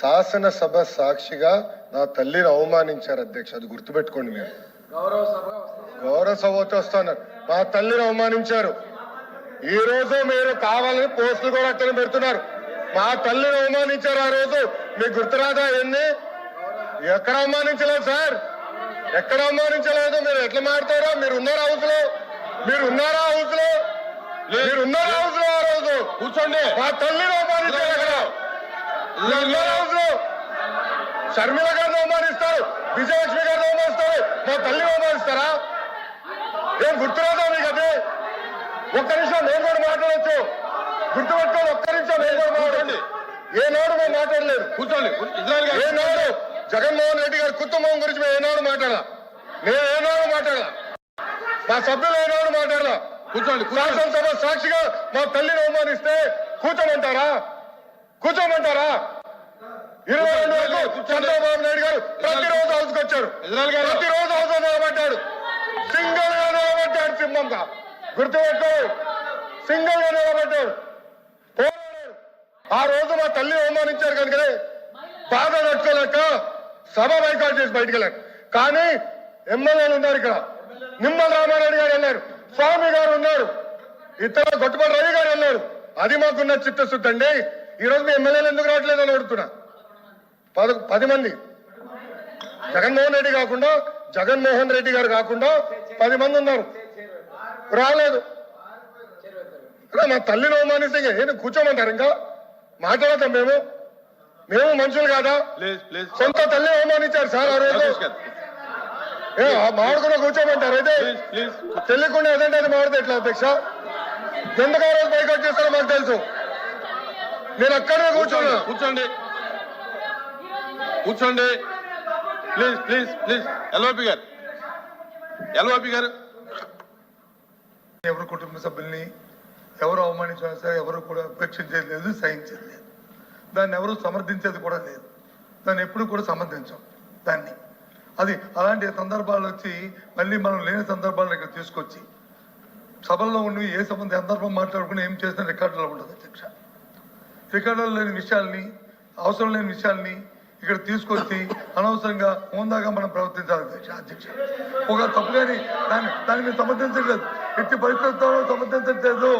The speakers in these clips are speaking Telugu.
శాసనసభ సాక్షిగా నా తల్లిని అవమానించారు అధ్యక్ష. అది గుర్తుపెట్టుకోండి మీరు. గౌరవ సభ గౌరవ సభతో వస్తున్నారు మా తల్లిని అవమానించారు. ఈ రోజు మీరు కావాలని పోస్టులు కూడా అట్టని పెడుతున్నారు. మా తల్లిని అవమానించారు ఆ రోజు. మీకు గుర్తురాదా ఎన్ని ఎక్కడ అవమానించలేదు సార్. ఎక్కడ అవమానించలేదు? మీరు ఎట్లా మాడతారో మీరు ఉన్నారా హౌస్లో మీరు ఉన్నారా హౌస్లో మీరు ఉన్నారా హౌస్లో ఆ రోజు? కూర్చోండి. మా తల్లిని అవమానించారు అక్కడ మీరు ఉన్నారా హౌస్లో షర్మిల గారిని అవమానిస్తారు విజయలక్ష్మి గారిని అవమానిస్తారు. మా తల్లిని అవమానిస్తారా? ఏం గుర్తురాదా మీకు అదే? ఒక్క నిమిషం నేను కూడా మాట్లాడచ్చు. గుర్తుపెట్టుకోండి ఒక్క నిమిషం నేను కూడా మాట్లాడండి ఏ నాడు మేము మాట్లాడలేదు. కూర్చోండి ఇజ్రాయల్ గారు. ఏ నాడు జగన్మోహన్ రెడ్డి గారి కుటుంబం గురించి మేము ఏనాడు మాట్లాడాల? నేను ఏనాడు మాట్లాడాల? మా సభ్యులు ఏనాడు కూర్చోండి కూర్చోండి. శాసనసభ సాక్షిగా మా తల్లిని అవమానిస్తే కూర్చోమంటారా? కూర్చోమంటారా? ఇరవై రెండు వరకు చంద్రబాబు నాయుడు గారు ప్రతిరోజు హౌస్కి వచ్చారు ప్రతిరోజు హౌస్ నిలబడ్డాడు. సింగిల్గా నిలబడ్డాడు సింహంగా. గుర్తుపెట్టు సింగిల్గా నిలబడ్డాడు. పోరాడాడు. ఆ రోజు మా తల్లిని అవమానించారు కనుకనే బాధ తట్టుకోలేక సభ బైకాట్ చేసి బయటికి వెళ్ళారు. కానీ ఎమ్మెల్యేలు ఉన్నారు ఇక్కడ. నిమ్మల రామారెడ్డి గారు వెళ్ళారు. స్వామి గారు ఉన్నారు. ఇతర గొట్టపల్లి రవి గారు వెళ్ళారు. అది మాకున్న చిత్తశుద్ధి అండి. ఈ రోజు మీ ఎమ్మెల్యేలు ఎందుకు రావట్లేదు అని అడుగుతున్నా. పద పది మంది. జగన్మోహన్ రెడ్డి కాకుండా జగన్మోహన్ రెడ్డి గారు కాకుండా పది మంది ఉన్నారు. రాలేదు. మా తల్లిని అవమానిస్తే ఏంటి కూర్చోమంటారు ఇంకా? మాట్లాడతాం మేము. మేము మనుషులు కాదా? సొంత తల్లి అవమానించారు సార్ ఆ రోజు. మామిడికుండా కూర్చోమంటారు. అయితే తెలియకుండా ఏదంటే అది మాడితే ఎట్లా అధ్యక్ష? ఎందుకు ఆ రోజు బైకౌట్ చేస్తారో మాకు తెలుసు. నేను అక్కడే కూర్చున్నా. కూర్చోండి. కూర్చోండి. ప్లీజ్ ప్లీజ్ ప్లీజ్ ఎల్ఓపి గారు. ఎల్ఓపి గారు. ఎవరు కుటుంబ సభ్యుల్ని ఎవరు అవమానించినా సరే ఎవరు కూడా ఉపేక్షించేది లేదు సహించేది లేదు. దాన్ని ఎవరు సమర్థించేది కూడా లేదు. దాన్ని ఎప్పుడు కూడా సమర్థించం దాన్ని. అది అలాంటి సందర్భాలు వచ్చి మళ్ళీ మనం లేని సందర్భాలను ఇక్కడ తీసుకొచ్చి సభల్లో ఉండి ఏ సంబంధం సందర్భం మాట్లాడుకుని ఏం చేసినా రికార్డులో ఉండదు అధ్యక్ష. రికార్డులో లేని విషయాల్ని అవసరం లేని విషయాల్ని ఇక్కడ తీసుకొచ్చి అనవసరంగా హోందాగా మనం ప్రవర్తించాలి. అధ్యక్ష అధ్యక్ష ఒక తప్పు కానీ దాన్ని దాన్ని మీరు సమర్థించట్లేదు. ఎట్టి పరిస్థితుల్లో సమర్థించట్లేదు.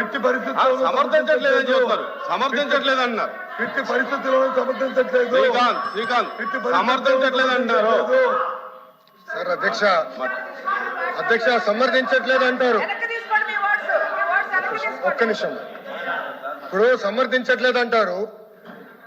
ఎట్టి పరిస్థితుల్లో సమర్థించట్లేదని చెప్తారు. సమర్థించట్లేదు అంటున్నారు ఎట్టి పరిస్థితుల్లో సమర్థించట్లేదు. శ్రీకాంత్ శ్రీకాంత్ ఎట్టి సమర్థించట్లేదు అంటారు. సమర్థించట్లేదు. సార్ అధ్యక్ష అధ్యక్ష సమర్థించట్లేదు అంటారు. వెనక్కి తీసుకోండి మీ వర్డ్స్ మీ వర్డ్స్ వెనక్కి తీసుకోండి. ఒక్క నిమిషం. ఇప్పుడు సమర్థించట్లేదు అంటారు.